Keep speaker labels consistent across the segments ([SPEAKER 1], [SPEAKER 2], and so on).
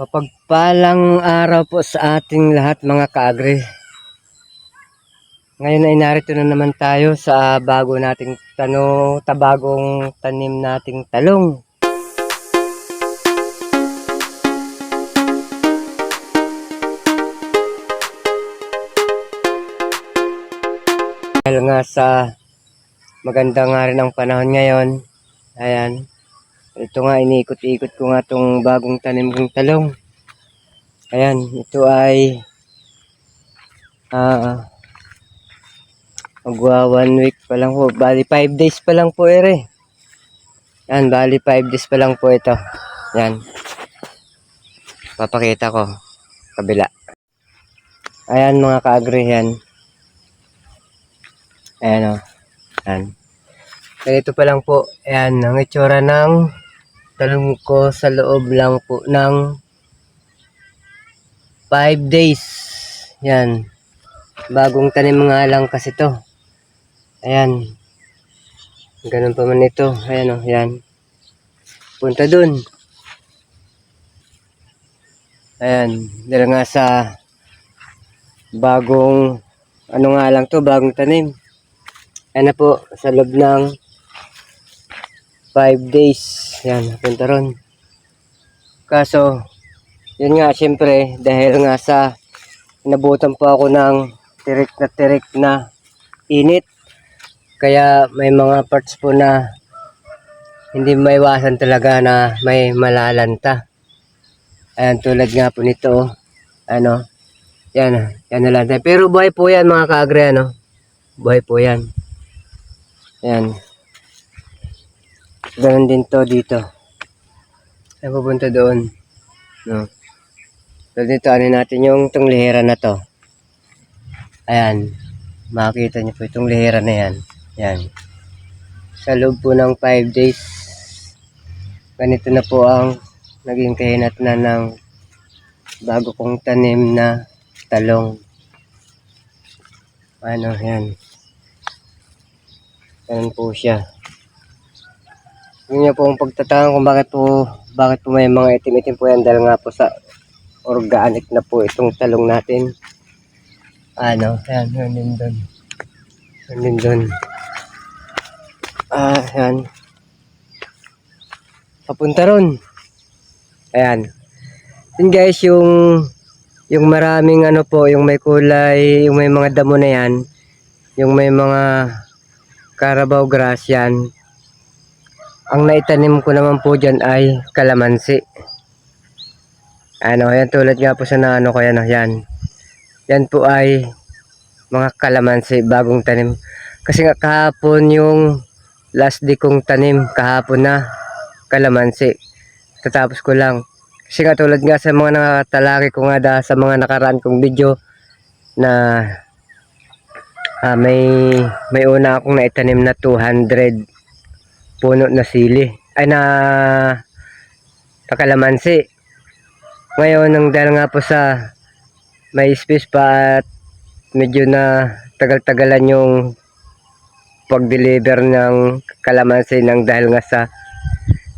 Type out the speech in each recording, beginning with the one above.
[SPEAKER 1] Mapagpalang araw po sa ating lahat mga kaagri. Ngayon ay narito na naman tayo sa bago nating tano, tabagong tanim nating talong. Dahil nga sa maganda nga rin ang panahon ngayon, ayan, ito nga, iniikot-ikot ko nga tong bagong tanim kong talong. Ayan, ito ay ah magwa one week pa lang po. Bali, five days pa lang po ere. Yan, bali five days pa lang po ito. Yan. Papakita ko. Kabila. Ayan mga kaagri yan. Ayan o. Ayan. Ganito pa lang po. Ayan, ang itsura ng talong ko sa loob lang po ng 5 days. Yan. Bagong tanim nga lang kasi to. Ayan. Ganun pa man ito. Ayan o, yan. Punta dun. Ayan. Dahil nga sa bagong ano nga lang to, bagong tanim. Ayan na po, sa loob ng 5 days. Yan, punta ron. Kaso, yun nga, syempre, dahil nga sa nabutan po ako ng tirik na tirik na init. Kaya may mga parts po na hindi maiwasan talaga na may malalanta. Ayan, tulad nga po nito. Ano, yan, yan nalanta. Pero buhay po yan mga kaagre, ano. Buhay po yan. Yan. Ganon din to dito. Ay pupunta doon. No. So dito ano natin yung itong lihera na to. Ayan. Makikita niyo po itong lihera na yan. Yan. Sa loob po ng 5 days. Ganito na po ang naging kahinat na ng bago kong tanim na talong. Ano yan. Ganun po siya. Yun nga po ang pagtatangan kung bakit po bakit po may mga itim-itim po yan dahil nga po sa organic na po itong talong natin. Ano, yan, yun din doon. Yun din doon. Ah, yan. Papunta ron. Ayan. Yun guys, yung yung maraming ano po, yung may kulay, yung may mga damo na yan, yung may mga Carabao grass yan. Ang naitanim ko naman po dyan ay kalamansi. Ano, yan tulad nga po sa naano ko yan, oh, yan. Yan po ay mga kalamansi, bagong tanim. Kasi nga kahapon yung last day kong tanim, kahapon na kalamansi. Tatapos ko lang. Kasi nga tulad nga sa mga nakatalaki ko nga da, sa mga nakaraan kong video na ah, may may una akong naitanim na 200 puno na sili. Ay na pakalamansi. Ngayon nang dahil nga po sa may space pa at medyo na tagal-tagalan yung pag-deliver ng kalamansi nang dahil nga sa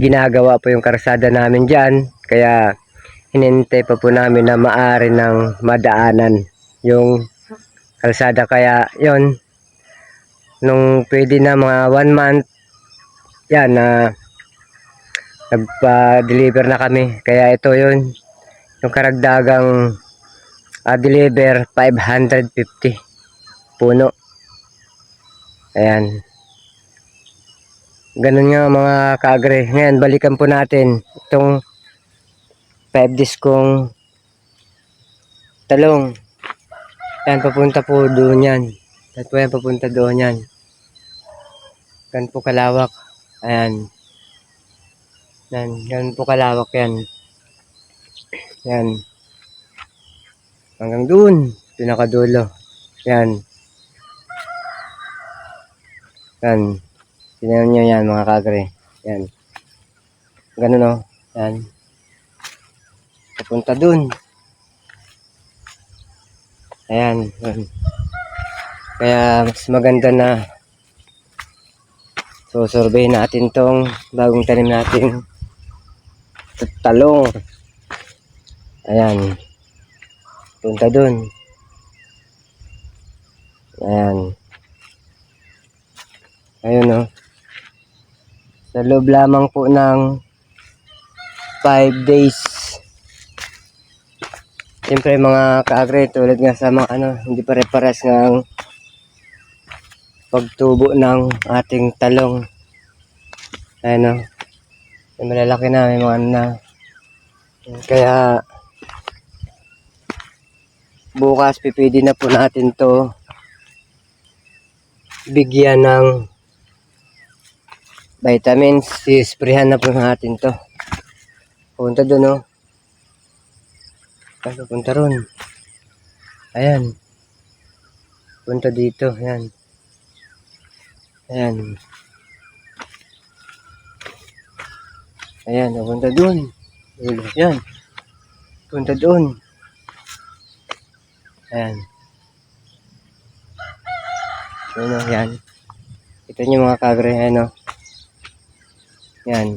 [SPEAKER 1] ginagawa po yung karsada namin dyan. Kaya hinintay pa po namin na maari ng madaanan yung kalsada kaya yon nung pwede na mga one month yan na nagpa-deliver na kami. Kaya ito yun yung karagdagang ah, deliver 550 puno. Ayan. Ganun nga mga kaagre. Ngayon balikan po natin itong 5 days kong talong. Yan papunta po doon yan. Yan po yan papunta doon yan. Gan po kalawak ayan yan gan po kalawak yan yan hanggang doon pinakadulo yan yan Tingnan nyo yan mga kagre. Yan. Ganun o. Yan. Papunta dun. Ayan. Yan. Kaya mas maganda na susurvey natin tong bagong tanim natin talong. Ayan. Punta dun. Ayan. Ayun o. Sa loob lamang po ng 5 days. Siyempre mga kaagre, tulad nga sa mga ano, hindi pare-pares ang pagtubo ng ating talong. Ayan o. May malalaki na, may mga ano na. Kaya bukas pipili na po natin to bigyan ng vitamins. Sisprehan na po natin to. Punta doon oh. Ano punta ron? Ayan. Punta dito. Ayan. Ayan. Ayan. Punta doon. Ayan. Punta doon. Ayan. Ayan o, yan. Ito nyo mga kagre, ayan o. Yan.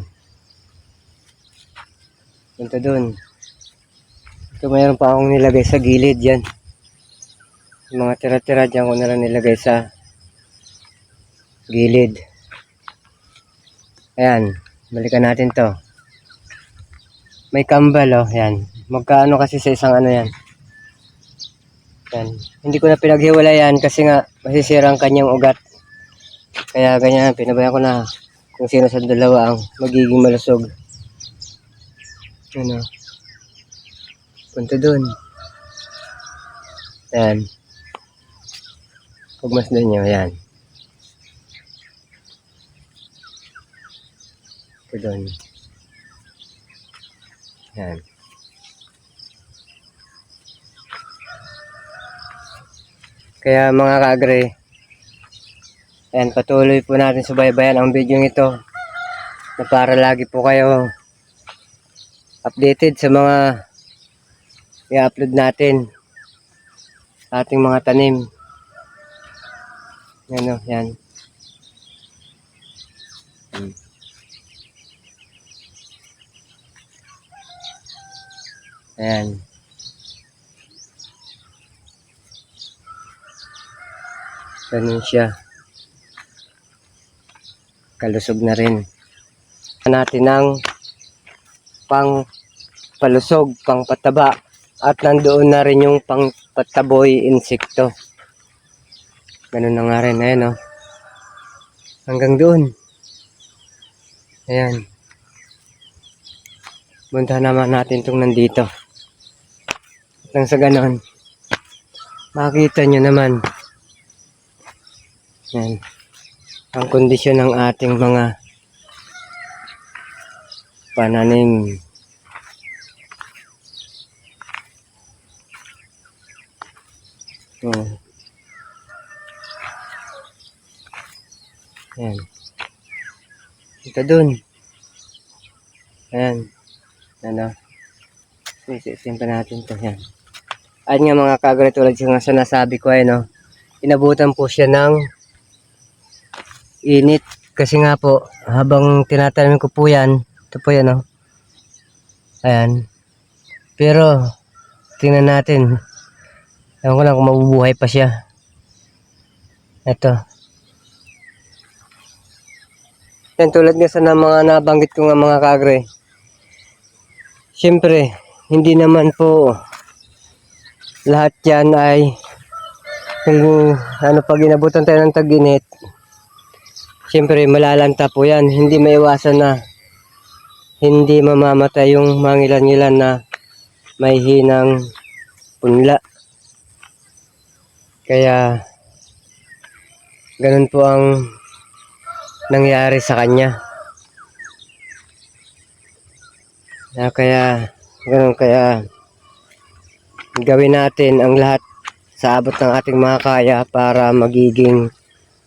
[SPEAKER 1] Punta dun. Ito mayroon pa akong nilagay sa gilid yan. Yung mga tira-tira dyan ko na nilagay sa gilid. Ayan. Balikan natin to. May kambal oh, yan. Magkaano kasi sa isang ano yan. Yan. Hindi ko na pinaghiwalayan kasi nga masisira ang kanyang ugat. Kaya ganyan, pinabayan ko na kung sino sa dalawa ang magiging malusog. Ano? Punta dun. Yan. Pagmasdan nyo, yan. Ito dun. Yan. Kaya mga kaagre, ayan, patuloy po natin subaybayan ang video ito na para lagi po kayo updated sa mga i-upload natin ating mga tanim. Yan o, yan. Ayan. Ganun siya. Kalusog na rin. Natin ng pang palusog, pang pataba. At nandoon na rin yung pang pataboy insekto. Ganun na nga rin. Ayan o. Hanggang doon. Ayan. Punta naman natin itong nandito. Nang sa ganon, makikita nyo naman yan. Ang kondisyon ng ating mga pananim. Oh. Yan. Ito dun. Ayan. Ano? Sisisim pa natin to. Yan. At nga mga kagre tulad nga sa nasabi ko ay no. Inabutan po siya ng init. Kasi nga po habang tinatanim ko po yan ito po yan oh ayan. Pero tingnan natin. Ewan ko lang kung mabubuhay pa siya. Ito yan tulad nga sa mga nabanggit ko nga mga kagre syempre hindi naman po lahat yan ay kung ano pag inabutan tayo ng tag-init Siyempre, malalanta po yan. Hindi maiwasan na hindi mamamatay yung mangilan-ngilan na may hinang punla. Kaya, ganun po ang nangyari sa kanya. Kaya, kaya ganun kaya gawin natin ang lahat sa abot ng ating mga kaya para magiging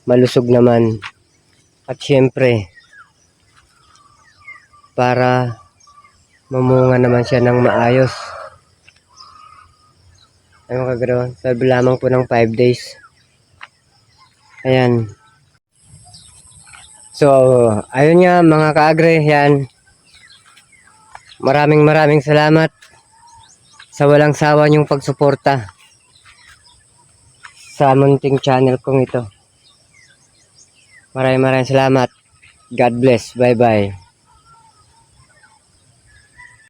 [SPEAKER 1] malusog naman at syempre, para mamunga naman siya ng maayos. Ano kagano? Sabi lamang po ng 5 days. Ayan. So, ayun nga mga kaagre, yan. Maraming maraming salamat sa walang sawa niyong pagsuporta sa munting channel kong ito. Maraming maraming salamat. God bless. Bye bye.